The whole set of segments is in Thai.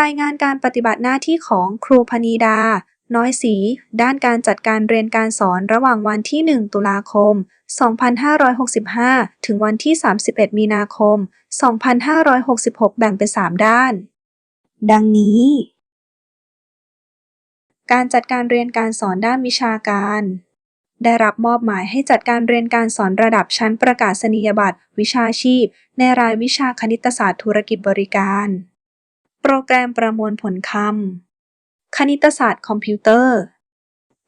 รายงานการปฏิบัติหน้าที่ของครูพนีดา น้อยศรีด้านการจัดการเรียนการสอนระหว่างวันที่ 1 ตุลาคม 2565 ถึงวันที่ 31 มีนาคม 2566 แบ่งเป็น 3 ด้าน ดังนี้ การจัดการเรียนการสอนด้านวิชาการได้รับมอบหมายให้จัดการเรียนการสอนระดับชั้นประกาศนียบัตรวิชาชีพ ในรายวิชาคณิตศาสตร์ธุรกิจบริการ โปรแกรมประมวลผลคำ คณิตศาสตร์คอมพิวเตอร์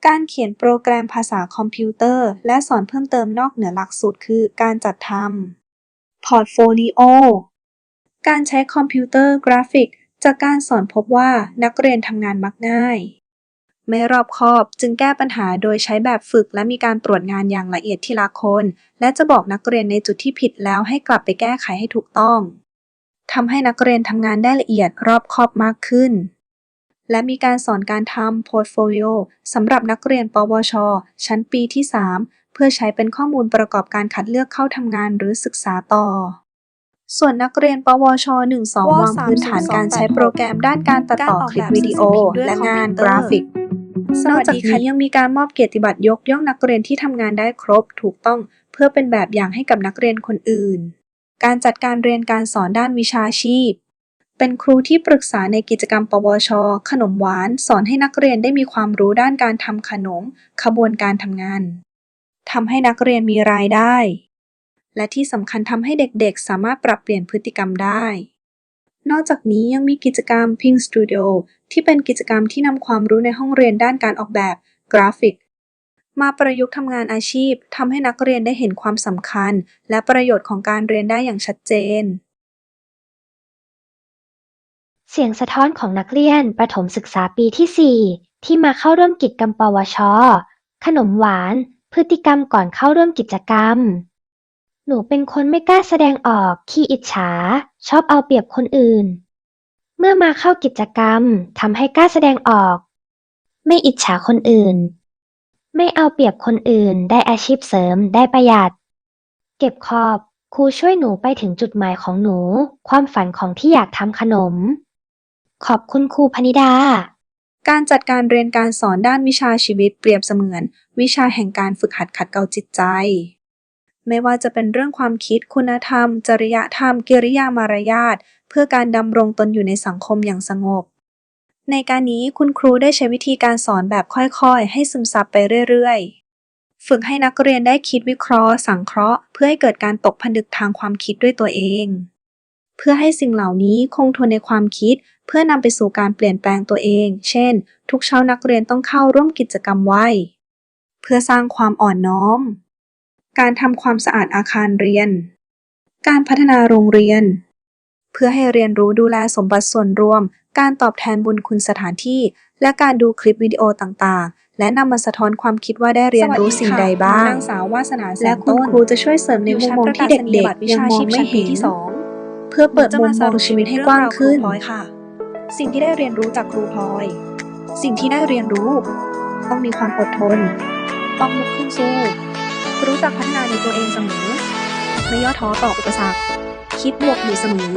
การเขียนโปรแกรมภาษาคอมพิวเตอร์ และสอนเพิ่มเติมนอกเหนือหลักสูตรคือการจัดทำพอร์ตโฟลิโอ การใช้คอมพิวเตอร์กราฟิก จากการสอนพบว่านักเรียนทำงานมักง่าย ไม่รอบคอบจึงแก้ปัญหาโดยใช้แบบฝึกและมีการตรวจงานอย่างละเอียดทีละคน และจะบอกนักเรียนในจุดที่ผิดแล้วให้กลับไปแก้ไขให้ถูกต้อง ทำให้นักเรียนทำงานได้ละเอียดรอบคอบมากขึ้น และมีการสอนการทำ Portfolio สำหรับนักเรียน ปวช ชั้นปีที่ 3 เพื่อใช้เป็นข้อมูลประกอบการคัดเลือกเข้าทำงานหรือศึกษาต่อ ส่วนนักเรียน ปวช 1 2 วางพื้นฐานการใช้โปรแกรมด้านการตัดต่อคลิปวิดีโอ และงานกราฟิกนอกจากนี้ยังมีการมอบเกียรติบัตรยกย่องนักเรียนที่ทำงานได้ครบถูกต้องเพื่อเป็นแบบอย่างให้กับนักเรียนคนอื่น การจัดการเรียนการสอนด้านวิชาชีพ เป็นครูที่ปรึกษาในกิจกรรม ปวช ขนมหวาน สอนให้นักเรียนได้มีความรู้ด้านการทำขนม ขบวนการทำงานทำให้นักเรียนมีรายได้ และที่สำคัญทำให้เด็กๆ สามารถปรับเปลี่ยนพฤติกรรมได้ นอกจากนี้ยังมีกิจกรรม Pink Studio ที่เป็นกิจกรรมที่นำความรู้ในห้องเรียนด้านการออกแบบ กราฟิก มาประยุกต์ทำงานอาชีพทำให้นักเรียนได้เห็นความสำคัญ และประโยชน์ของการเรียนได้อย่างชัดเจน เสียงสะท้อนของนักเรียนประถมศึกษาปีที่ 4 ที่มาเข้าร่วมกิจกรรมปวช ขนมหวาน พฤติกรรมก่อนเข้าร่วมกิจกรรม หนูเป็นคนไม่กล้าแสดงออก ขี้อิจฉา ชอบเอาเปรียบคนอื่น เมื่อมาเข้ากิจกรรมทำให้กล้าแสดงออก ไม่อิจฉาคนอื่น ไม่เอาเปรียบคนอื่น ได้อาชีพเสริม ได้ประหยัด เก็บขอบ ครูช่วยหนูไปถึงจุดหมายของหนู ความฝันของที่อยากทำขนม ขอบคุณครูพนิดา การจัดการเรียนการสอนด้านวิชาชีวิตเปรียบเสมือน วิชาแห่งการฝึกหัดขัดเกลาจิตใจ ไม่ว่าจะเป็นเรื่องความคิดคุณธรรม จริยธรรม กิริยามารยาทเพื่อการดำรงตนอยู่ในสังคมอย่างสงบ ในการนี้คุณครูได้ใช้วิธีการสอนแบบค่อยๆ ให้ซึมซับไปเรื่อยๆ ฝึกให้นักเรียนได้คิดวิเคราะห์ สังเคราะห์ เพื่อให้เกิดการตกผลึกทางความคิดด้วยตัวเอง เพื่อให้สิ่งเหล่านี้คงทนในความคิด เพื่อนำไปสู่การเปลี่ยนแปลงตัวเอง เช่น ทุกเช้านักเรียนต้องเข้าร่วมกิจกรรมไหวเพื่อสร้างความอ่อนน้อม การทำความสะอาดอาคารเรียน การพัฒนาโรงเรียน เพื่อให้เรียนรู้ดูแลสมบัติส่วนรวม การตอบแทนบุญคุณสถานที่ และการดูคลิปวิดีโอต่างๆ และนำมาสะท้อนความคิดว่าได้เรียนรู้สิ่งใดบ้างนางสาววาสนาและคุณครูจะช่วยเสริมในมุมมองที่เด็กๆยังมองไม่เห็นเพื่อเปิดมุมมองชีวิตให้กว้างขึ้นพลอยค่ะสิ่งที่ได้เรียนรู้จากครูพลอย สิ่งที่ได้เรียนรู้ ต้องมีความอดทน ต้องลุกขึ้นสู้รู้จักพัฒนาในตัวเองเสมอ ไม่ย่อท้อต่ออุปสรรค คิดบวกอยู่เสมอ